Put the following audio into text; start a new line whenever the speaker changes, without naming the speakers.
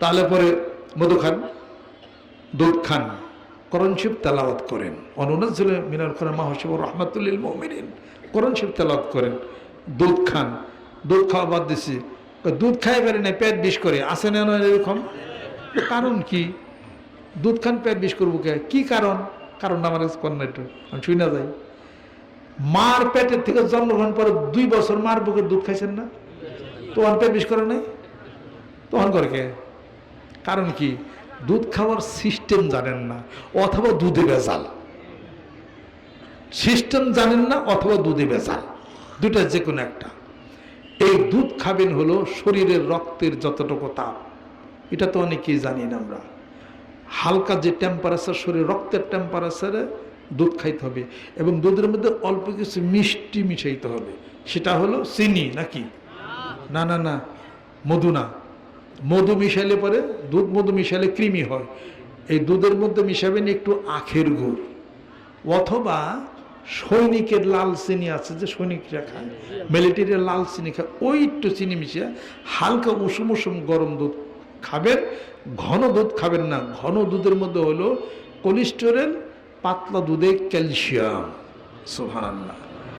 তাহলে পরে মধু খান, দুধ খান করণ শিব তেলাওয়াত করেন। অনুনাজ্জুল মিনাল কোরআন মাহশিব রহমাতুল্লিল মুমিনিন। করণ শিব তেলাওয়াত করেন, দুধ খান। দুধ খাওয়া বাদ দিছি। দুধ খাই পারে না পেট বিষ করে। আসে না এরকম? কারণ কি? দুধ খান, পেট বিষ করব কে? কি কারণ? কারণটা আমার না একটু, আমি শুই না যাই। মার পেটের থেকে জন্মগ্রহণ পরে দুই বছর মার বুকে দুধ খাইছেন না? তখন পেট বিষ করে নাই? তখন করে কে? কারণ কি? দুধ খাওয়ার সিস্টেম জানেন না, অথবা দুধে ভেজাল। সিস্টেম জানেন না, অথবা দুধে ভেজাল। দুটা যে কোনো একটা। এই দুধ খাবেন হলো শরীরের রক্তের যতটুকু তাপ। এটা তো অনেকেই জানি না আমরা। হালকা যে টেম্পারেচার শরীর রক্তের টেম্পারেচারে দুধ খাইতে হবে এবং দুধের মধ্যে অল্প কিছু মিষ্টি মিশাইতে হবে। সেটা হলো চিনি, নাকি? না না না, মধু না। মধু মিশালে পরে, দুধ মধু মিশালে কৃমি হয়। এই দুধের মধ্যে মিশাবেন একটু আখের গুড়। অথবা সৈনিকের লাল চিনি আছে যে সৈনিকরা খায়, মিলিটারির লাল চিনি খায়, ওই একটু চিনি মিশিয়ে হালকা উষুম উষুম গরম দুধ খাবেন। ঘন দুধ খাবেন না, ঘন দুধের মধ্যে হলো কোলেস্টেরল পাতলা দুধে ক্যালসিয়াম। সোহান